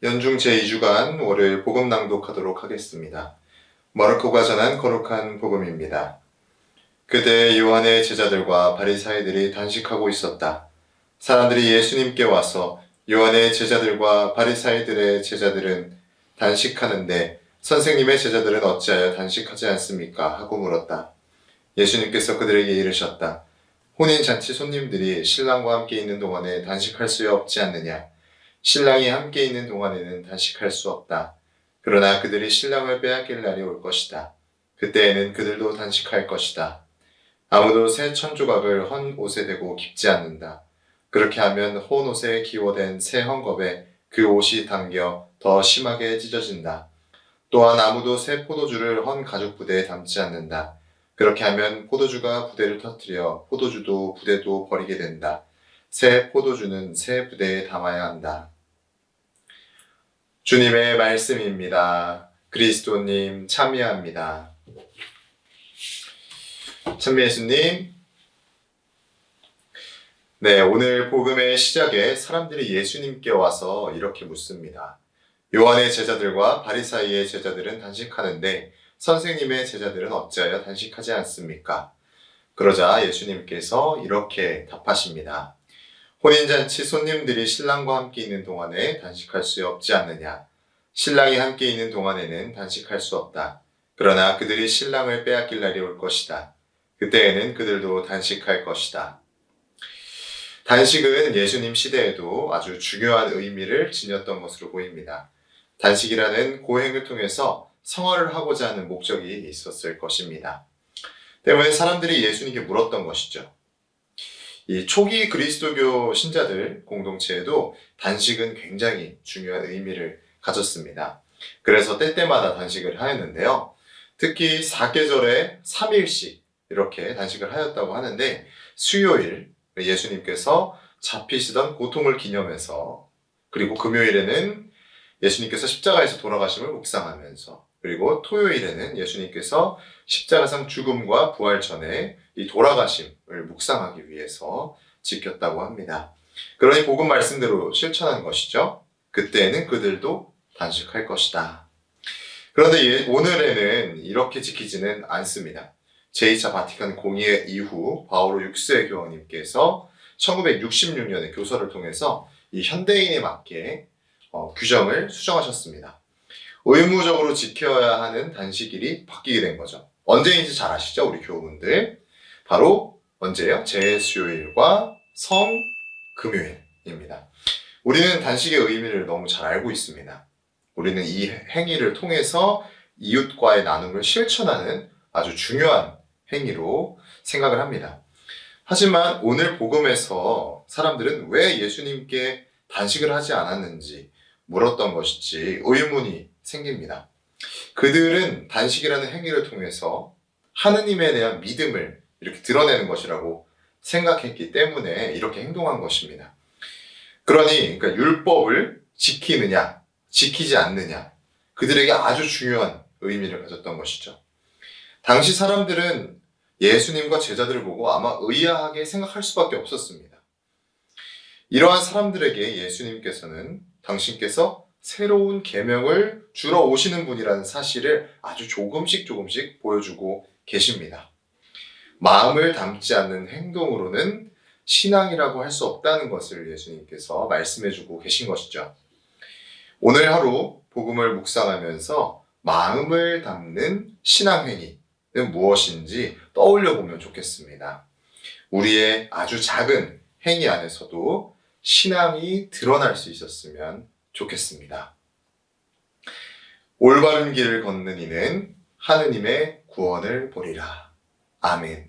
연중 제2주간 월요일 복음 낭독하도록 하겠습니다. 마르코가 전한 거룩한 복음입니다. 그때 요한의 제자들과 바리사이들이 단식하고 있었다. 사람들이 예수님께 와서 요한의 제자들과 바리사이들의 제자들은 단식하는데 선생님의 제자들은 어찌하여 단식하지 않습니까? 하고 물었다. 예수님께서 그들에게 이르셨다. 혼인 잔치 손님들이 신랑과 함께 있는 동안에 단식할 수 없지 않느냐? 신랑이 함께 있는 동안에는 단식할 수 없다. 그러나 그들이 신랑을 빼앗길 날이 올 것이다. 그때에는 그들도 단식할 것이다. 아무도 새 천조각을 헌 옷에 대고 깁지 않는다. 그렇게 하면 헌 옷에 기워댄 새 헝겊에 그 옷이 당겨 더 심하게 찢어진다. 또한 아무도 새 포도주를 헌 가죽 부대에 담지 않는다. 그렇게 하면 포도주가 부대를 터뜨려 포도주도 부대도 버리게 된다. 새 포도주는 새 부대에 담아야 한다. 주님의 말씀입니다. 그리스도님 참여합니다. 참미 예수님. 네, 오늘 복음의 시작에 사람들이 예수님께 와서 이렇게 묻습니다. 요한의 제자들과 바리사이의 제자들은 단식하는데 선생님의 제자들은 어찌하여 단식하지 않습니까? 그러자 예수님께서 이렇게 답하십니다. 혼인잔치 손님들이 신랑과 함께 있는 동안에 단식할 수 없지 않느냐? 신랑이 함께 있는 동안에는 단식할 수 없다. 그러나 그들이 신랑을 빼앗길 날이 올 것이다. 그때에는 그들도 단식할 것이다. 단식은 예수님 시대에도 아주 중요한 의미를 지녔던 것으로 보입니다. 단식이라는 고행을 통해서 성화를 하고자 하는 목적이 있었을 것입니다. 때문에 사람들이 예수님께 물었던 것이죠. 이 초기 그리스도교 신자들 공동체에도 단식은 굉장히 중요한 의미를 가졌습니다. 그래서 때때마다 단식을 하였는데요. 특히 4계절에 3일씩 이렇게 단식을 하였다고 하는데 수요일 예수님께서 잡히시던 고통을 기념해서 그리고 금요일에는 예수님께서 십자가에서 돌아가심을 묵상하면서 그리고 토요일에는 예수님께서 십자가상 죽음과 부활 전에 이 돌아가심을 묵상하기 위해서 지켰다고 합니다. 그러니 복음 말씀대로 실천한 것이죠. 그때에는 그들도 단식할 것이다. 그런데 예- 오늘에는 이렇게 지키지는 않습니다. 제2차 바티칸 공의 이후 바오로 6세 교황님께서 1966년에 교서를 통해서 이 현대인에 맞게 어, 규정을 수정하셨습니다. 의무적으로 지켜야 하는 단식일이 바뀌게 된 거죠. 언제인지 잘 아시죠? 우리 교우분들. 바로 언제예요? 재수요일과 성금요일입니다. 우리는 단식의 의미를 너무 잘 알고 있습니다. 우리는 이 행위를 통해서 이웃과의 나눔을 실천하는 아주 중요한 행위로 생각을 합니다. 하지만 오늘 복음에서 사람들은 왜 예수님께 단식을 하지 않았는지 물었던 것이지 의문이 생깁니다. 그들은 단식이라는 행위를 통해서 하느님에 대한 믿음을 이렇게 드러내는 것이라고 생각했기 때문에 이렇게 행동한 것입니다. 그러니 그러니까 율법을 지키느냐, 지키지 않느냐, 그들에게 아주 중요한 의미를 가졌던 것이죠. 당시 사람들은 예수님과 제자들을 보고 아마 의아하게 생각할 수밖에 없었습니다. 이러한 사람들에게 예수님께서는 당신께서 새로운 계명을 주러 오시는 분이라는 사실을 아주 조금씩 조금씩 보여주고 계십니다. 마음을 담지 않는 행동으로는 신앙이라고 할 수 없다는 것을 예수님께서 말씀해주고 계신 것이죠. 오늘 하루 복음을 묵상하면서 마음을 담는 신앙행위는 무엇인지 떠올려 보면 좋겠습니다. 우리의 아주 작은 행위 안에서도 신앙이 드러날 수 있었으면 좋겠습니다. 올바른 길을 걷는 이는 하느님의 구원을 보리라. 아멘.